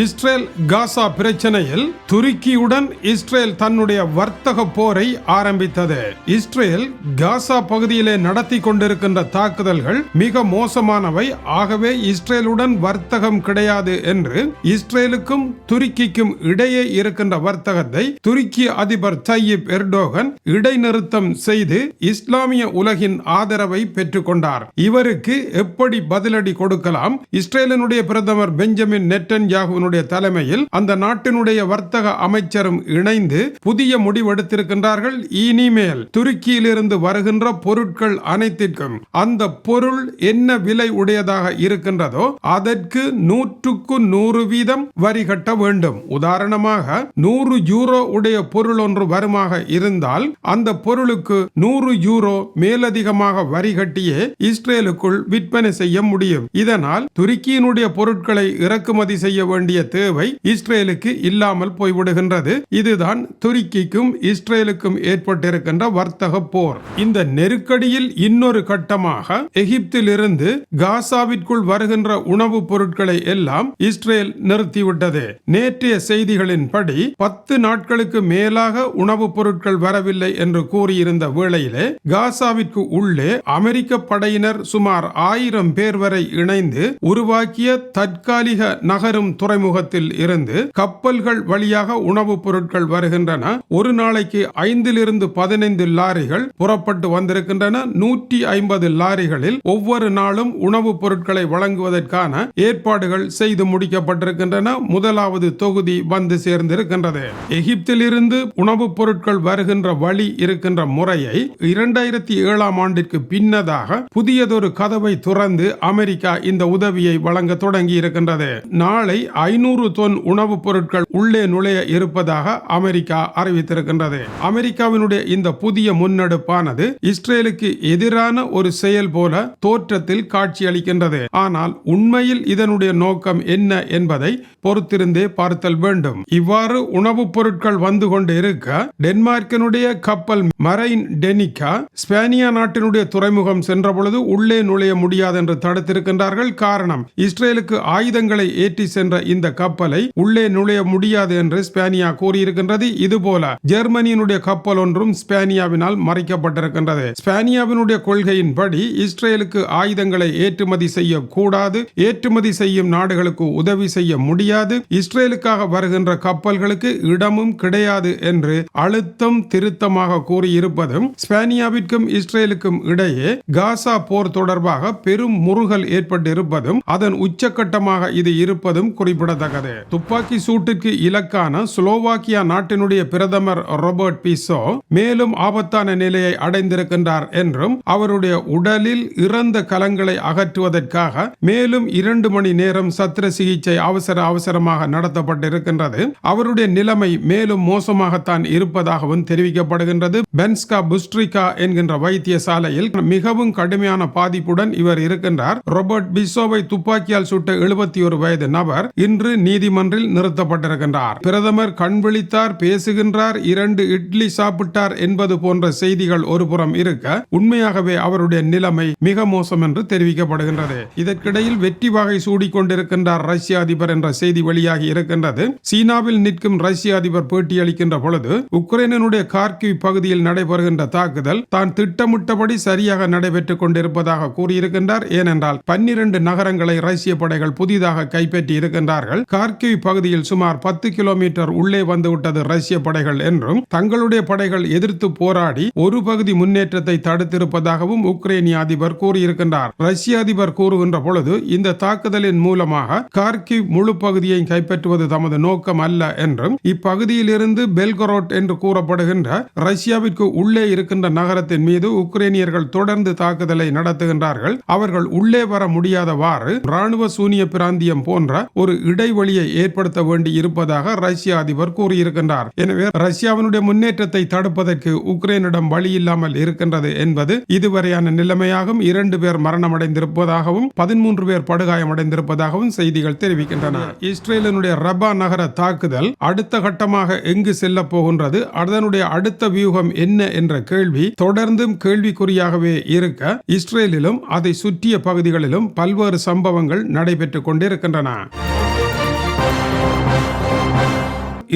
Israel Gaza பிரச்சனையில் துருக்கியுடன் Israel தன்னுடைய வர்த்தக போரை ஆரம்பித்தது. இஸ்ரேல் காசா பகுதியிலே நடத்தி கொண்டிருக்கின்ற தாக்குதல்கள் மிக மோசமானவை. ஆகவே இஸ்ரேலுடன் வர்த்தகம் கிடையாது என்று இஸ்ரேலுக்கும் துருக்கிக்கும் இடையே இருக்கின்ற வர்த்தகத்தை துருக்கி அதிபர் தய்யிப் எர்டோகன் இடைநிறுத்தம் செய்து இஸ்லாமிய உலகின் ஆதரவை பெற்றுக்கொண்டார். இவருக்கு எப்படி பதிலடி கொடுக்கலாம்? இஸ்ரேலினுடைய பிரதமர் பெஞ்சமின் நெட்டன் யாகு யாகுவினுடைய தலைமையில் அந்த நாட்டினுடைய வர்த்தக அமைச்சரும் இணைந்து புதிய முடிவெடுத்திருக்கின்றார்கள். இனிமேல் துருக்கியிலிருந்து வருகின்ற பொருட்கள் அனைத்திற்கும் அந்த பொருள் என்ன விலை உடையதாக இருக்கின்றதோ அதற்கு நூற்றுக்கு நூறு வீதம் வரி கட்ட வேண்டும். உதாரணமாக நூறு யூரோ உடைய பொருள் ஒன்று வருமாக இருந்தால் அந்த பொருளுக்கு நூறு யூரோ மேலதிகமாக வரி கட்டியே இஸ்ரேலுக்குள் விற்பனை செய்ய முடியும். இதனால் துருக்கியினுடைய பொருட்களை இறக்குமதி செய்ய வேண்டிய வேண்டிய தேவை இஸ்ரேலுக்கு இல்லாமல் போய்விடுகின்றது. இதுதான் துருக்கிக்கும் இஸ்ரேலுக்கும் ஏற்பட்டிருக்கின்ற வர்த்தக போர். இந்த நெருக்கடியில் இன்னொரு கட்டமாக எகிப்திலிருந்து காசாவிற்குள் வருகின்ற உணவுப் பொருட்களை எல்லாம் இஸ்ரேல் நிறுத்திவிட்டது. நேற்றைய செய்திகளின்படி பத்து நாட்களுக்கு மேலாக உணவுப் பொருட்கள் வரவில்லை என்று கூறியிருந்த வேளையிலே காசாவிற்கு உள்ளே அமெரிக்க படையினர் சுமார் ஆயிரம் பேர் வரை இணைந்து உருவாக்கிய தற்காலிக நகரும் துறைமுகத்தில் இருந்து கப்பல்கள் வழியாக உணவுப் பொருட்கள் வருகின்றன. ஒரு நாளைக்கு ஐந்திலிருந்து பதினைந்து லாரிகள் புறப்பட்டு வந்திருக்கின்றன. நூற்றி ஐம்பது லாரிகளில் ஒவ்வொரு நாளும் உணவுப் பொருட்களை வழங்குவதற்கான ஏற்பாடுகள் செய்து முடிக்கப்பட்டிருக்கின்றன. முதலாவது தொகுதி வந்து சேர்ந்திருக்கின்றது. எகிப்தில் இருந்து உணவுப் பொருட்கள் வருகின்ற வழி இருக்கின்ற முறையை இரண்டாயிரத்தி ஏழாம் ஆண்டிற்கு பின்னதாக புதியதொரு கதவை துறந்து அமெரிக்கா இந்த உதவியை வழங்க தொடங்கி இருக்கின்றது நாளை ஐநூறு தொன் உணவுப் பொருட்கள் உள்ளே நுழைய இருப்பதாக அமெரிக்கா அறிவித்திருக்கின்றது. அமெரிக்காவினுடைய இந்த புதிய முன்னெடுப்பானது இஸ்ரேலுக்கு எதிரான ஒரு செயல் போல தோற்றத்தில் காட்சியளிக்கின்றது. ஆனால் உண்மையில் இதனுடைய நோக்கம் என்ன என்பதை பொறுத்திருந்தே பார்த்தல் வேண்டும். இவ்வாறு உணவுப் பொருட்கள் வந்து கொண்டு இருக்க டென்மார்க்கினுடைய கப்பல் மரைன் டெனிகா ஸ்பேனியா நாட்டினுடைய துறைமுகம் சென்ற பொழுது உள்ளே நுழைய முடியாது என்று தடுத்திருக்கின்றார்கள். காரணம் இஸ்ரேலுக்கு ஆயுதங்களை ஏற்றி சென்ற இந்த இந்த கப்பலை உள்ளே நுழைய முடியாது என்று ஸ்பேனியா கூறியிருக்கின்றது. இதுபோல ஜெர்மனியினுடைய கப்பல் ஒன்றும் ஸ்பேனியாவினால் மறைக்கப்பட்டிருக்கின்றது. ஸ்பேனியாவினுடைய கொள்கையின்படி இஸ்ரேலுக்கு ஆயுதங்களை ஏற்றுமதி செய்ய கூடாது ஏற்றுமதி செய்யும் நாடுகளுக்கு உதவி செய்ய முடியாது. இஸ்ரேலுக்காக வருகின்ற கப்பல்களுக்கு இடமும் கிடையாது என்று அழுத்தம் திருத்தமாக கூறியிருப்பதும் ஸ்பேனியாவிற்கும் இஸ்ரேலுக்கும் இடையே காசா போர் தொடர்பாக பெரும் முருகல் ஏற்பட்டிருப்பதும் அதன் உச்சக்கட்டமாக இது இருப்பதும் குறிப்பிட குறிப்பிடத்தக்கது துப்பாக்கி சூட்டிற்கு இலக்கான ஸ்லோவாக்கியா நாட்டினுடைய பிரதமர் ராபர்ட் பீசோ மேலும் ஆபத்தான நிலையை அடைந்திருக்கின்றார் என்றும் அவருடைய உடலில் இறந்த கலங்களை அகற்றுவதற்காக மேலும் இரண்டு மணி நேரம் சத்திர சிகிச்சை அவசர அவசரமாக நடத்தப்பட்டிருக்கின்றது. அவருடைய நிலைமை மேலும் மோசமாகத்தான் இருப்பதாகவும் தெரிவிக்கப்படுகின்றது. பென்ஸ்கா புஸ்ட்ரிகா என்கின்ற வைத்தியசாலையில் மிகவும் கடுமையான பாதிப்புடன் இவர் இருக்கின்றார். ராபர்ட் பிசோவை துப்பாக்கியால் சுட்ட எழுபத்தி ஒரு வயது நபர் இன்று நீதிமன்றில் நிறுத்தப்பட்டிருக்கின்றார். பிரதமர் கண் விழித்தார் பேசுகின்றார் இரண்டு இட்லி சாப்பிட்டார் என்பது போன்ற செய்திகள் ஒருபுறம் இருக்க உண்மையாகவே அவருடைய நிலைமை மிக மோசம் என்று தெரிவிக்கப்படுகின்றது. இதற்கிடையில் வெற்றி வகை சூடிக்கொண்டிருக்கின்றார் ரஷ்ய அதிபர் என்ற செய்தி வெளியாகி இருக்கின்றது. சீனாவில் நிற்கும் ரஷ்ய அதிபர் பேட்டியளிக்கின்ற பொழுது உக்ரைனுடைய கார்கிவ் பகுதியில் நடைபெறுகின்ற தாக்குதல் தான் திட்டமிட்டபடி சரியாக நடைபெற்றுக் கொண்டிருப்பதாக கூறியிருக்கின்றார். ஏனென்றால் பன்னிரண்டு நகரங்களை ரஷ்ய படைகள் புதிதாக கைப்பற்றி இருக்கின்றார் இருக்கின்றார்கள் கார்கிவ் பகுதியில் சுமார் பத்து கிலோமீட்டர் உள்ளே வந்துவிட்டது ரஷ்ய படைகள் என்றும் தங்களுடைய படைகள் எதிர்த்து போராடி ஒரு பகுதி முன்னேற்றத்தை தடுத்திருப்பதாகவும் உக்ரைனிய அதிபர் கூறியிருக்கின்றார். ரஷ்ய அதிபர் கூறுகின்ற பொழுது இந்த தாக்குதலின் மூலமாக கார்கிவ் முழு பகுதியை கைப்பற்றுவது தமது நோக்கம் அல்ல என்றும் இப்பகுதியில் இருந்து பெல்கரோட் என்று கூறப்படுகின்ற ரஷ்யாவிற்கு உள்ளே இருக்கின்ற நகரத்தின் மீது உக்ரைனியர்கள் தொடர்ந்து தாக்குதலை நடத்துகின்றார்கள். அவர்கள் உள்ளே வர முடியாதவாறு ராணுவ சூனிய பிராந்தியம் போன்ற ஒரு இடைவெளியை ஏற்படுத்த வேண்டி இருப்பதாக ரஷ்ய அதிபர் கூறியிருக்கின்றார். எனவே ரஷ்யாவினுடைய முன்னேற்றத்தை தடுப்பதற்கு உக்ரைனிடம் வழி இல்லாமல் இருக்கின்றது என்பது இதுவரையான நிலைமையாகும். இரண்டு பேர் மரணமடைந்திருப்பதாகவும் பதிமூன்று பேர் படுகாயமடைந்திருப்பதாகவும் செய்திகள் தெரிவிக்கின்றன. இஸ்ரேலினுடைய ரபா நகர தாக்குதல் அடுத்த கட்டமாக எங்கு செல்ல போகின்றது? அதனுடைய அடுத்த வியூகம் என்ன என்ற கேள்வி தொடர்ந்தும் கேள்விக்குறியாகவே இருக்க இஸ்ரேலிலும் அதை சுற்றிய பகுதிகளிலும் பல்வேறு சம்பவங்கள் நடைபெற்றுக் கொண்டிருக்கின்றன.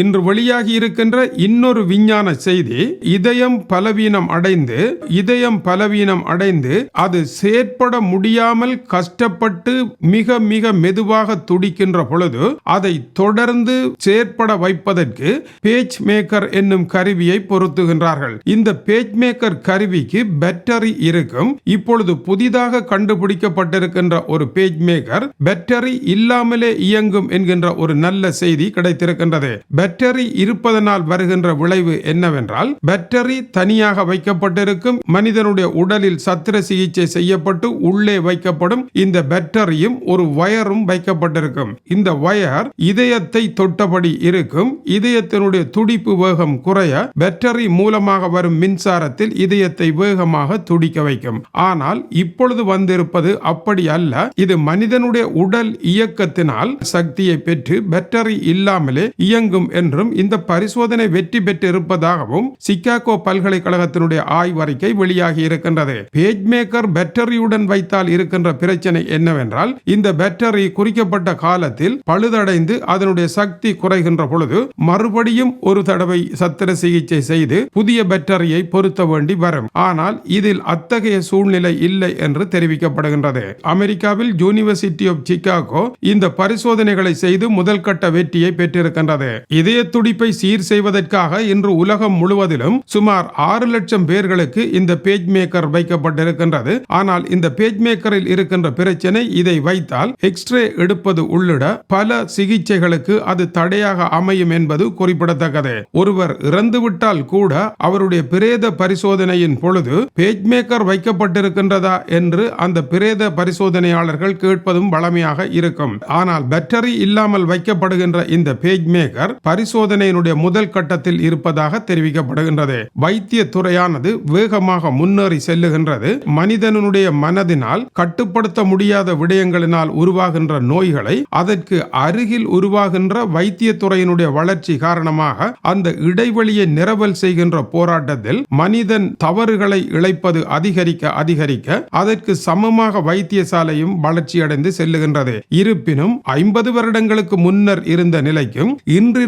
இன்று வெளியாகி இருக்கின்ற இன்னொரு விஞ்ஞான செய்தி இதயம் பலவீனம் அடைந்து இதயம் பலவீனம் அடைந்து அது செயற்பட முடியாமல் கஷ்டப்பட்டு மிக மிக மெதுவாக துடிக்கின்ற பொழுது அதை தொடர்ந்து செயற்பட வைப்பதற்கு பேச் மேக்கர் என்னும் கருவியை பொருத்துகின்றார்கள். இந்த பேச் மேக்கர் கருவிக்கு பேட்டரி இருக்கும். இப்பொழுது புதிதாக கண்டுபிடிக்கப்பட்டிருக்கின்ற ஒரு பேஜ் மேக்கர் பேட்டரி இல்லாமலே இயங்கும் என்கின்ற ஒரு நல்ல செய்தி கிடைத்திருக்கின்றது. பேட்டரி இருப்பதனால் வருகின்ற விளைவு என்னவென்றால் பேட்டரி தனியாக வைக்கப்பட்டிருக்கும் மனிதனுடைய உடலில் சத்திர சிகிச்சை செய்யப்பட்டு உள்ளே வைக்கப்படும் இந்த பேட்டரியும் ஒரு வயரும் வைக்கப்பட்டிருக்கும். இந்த வயர் இதயத்தை தொட்டபடி இருக்கும் இதயத்தினுடைய துடிப்பு வேகம் குறைய பேட்டரி மூலமாக வரும் மின்சாரத்தில் இதயத்தை வேகமாக துடிக்க வைக்கும். ஆனால் இப்பொழுது வந்திருப்பது அப்படி அல்ல இது மனிதனுடைய உடல் இயக்கத்தினால் சக்தியை பெற்று பேட்டரி இல்லாமலே இயங்கும் என்றும் இந்த பரிசோதனை வெற்றி பெற்றிருப்பதாகவும் சிக்காகோ பல்கலைக்கழகத்தினுடைய ஆய்வறிக்கை வெளியாகி இருக்கின்றது. பேஜ் மேக்கர் பேட்டரியுடன் வைத்தால் இருக்கின்ற பிரச்சனை என்னவென்றால் இந்த பேட்டரி குறிக்கப்பட்ட காலத்தில் பழுதடைந்து அதனுடைய சக்தி குறைகின்ற பொழுது மறுபடியும் ஒரு தடவை சத்திர சிகிச்சை செய்து புதிய பேட்டரியை பொருத்த வேண்டி வரும். ஆனால் இதில் அத்தகைய சூழ்நிலை இல்லை என்று தெரிவிக்கப்படுகின்றது. அமெரிக்காவில் யூனிவர்சிட்டி ஆஃப் சிக்காகோ இந்த பரிசோதனைகளை செய்து முதல் கட்ட வெற்றியை பெற்றிருக்கின்றது. இதய துடிப்பை சீர் செய்வதற்காக இன்று உலகம் முழுவதிலும் சுமார் ஆறு லட்சம் பேர்களுக்கு இந்த பேஜ் மேக்கர் வைக்கப்பட்டிருக்கின்றது. ஆனால் இந்த பேஜ் மேக்கரில் இருக்கின்ற பிரச்சனை இதை வைத்தால் எக்ஸ்ரே எடுப்பது உள்ளிட பல சிகிச்சைகளுக்கு அது தடையாக அமையும் என்பது குறிப்பிடத்தக்கது. ஒருவர் இறந்துவிட்டால் கூட அவருடைய பிரேத பரிசோதனையின் பொழுது பேஜ் மேக்கர் வைக்கப்பட்டிருக்கின்றதா என்று அந்த பிரேத பரிசோதனையாளர்கள் கேட்பதும் வளமையாக இருக்கும். ஆனால் பேட்டரி இல்லாமல் வைக்கப்படுகின்ற இந்த பேஜ் மேக்கர் பரிசோதனையினுடைய முதல் கட்டத்தில் இருப்பதாக தெரிவிக்கப்படுகின்றது. வைத்திய துறையானது வேகமாக முன்னேறி செல்லுகின்றது. மனிதனுடைய மனதினால் கட்டுப்படுத்த முடியாத விடயங்களினால் உருவாகின்ற நோய்களை அதற்கு அருகில் உருவாகின்ற வைத்திய துறையினுடைய வளர்ச்சி காரணமாக அந்த இடைவெளியை நிரவல் செய்கின்ற போராட்டத்தில் மனிதன் தவறுகளை இழைப்பது அதிகரிக்க அதிகரிக்க அதற்கு சமமாக வைத்தியசாலையும் வளர்ச்சியடைந்து செல்லுகின்றது. இருப்பினும் ஐம்பது வருடங்களுக்கு முன்னர் இருந்த நிலைக்கும்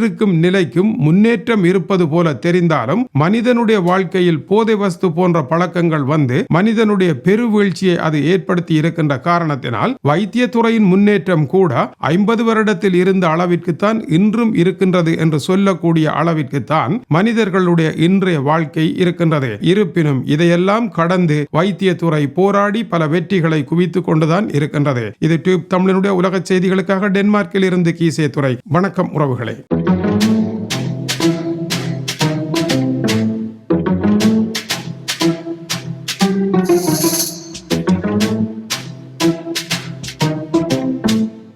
இருக்கும் நிலைக்கும் முன்னேற்றம் இருப்பது போல தெரிந்தாலும் மனிதனுடைய வாழ்க்கையில் போதை வஸ்து போன்ற பழக்கங்கள் வந்து மனிதனுடைய பெருவீழ்ச்சியை அது ஏற்படுத்தி இருக்கின்ற காரணத்தினால் வைத்தியத்துறையின் முன்னேற்றம் கூட ஐம்பது வருடத்தில் இருந்த அளவிற்குத்தான் இன்றும் இருக்கின்றது என்று சொல்லக்கூடிய அளவிற்குத்தான் மனிதர்களுடைய இன்றைய வாழ்க்கை இருக்கின்றது. இருப்பினும் இதையெல்லாம் கடந்து வைத்தியத்துறை போராடி பல வெற்றிகளை குவித்துக் கொண்டுதான் இருக்கின்றது. இது டியூப் தமிழனுடைய உலக செய்திகளுக்காக டென்மார்க்கில் இருந்து கீசே துறை வணக்கம் உறவுகளே.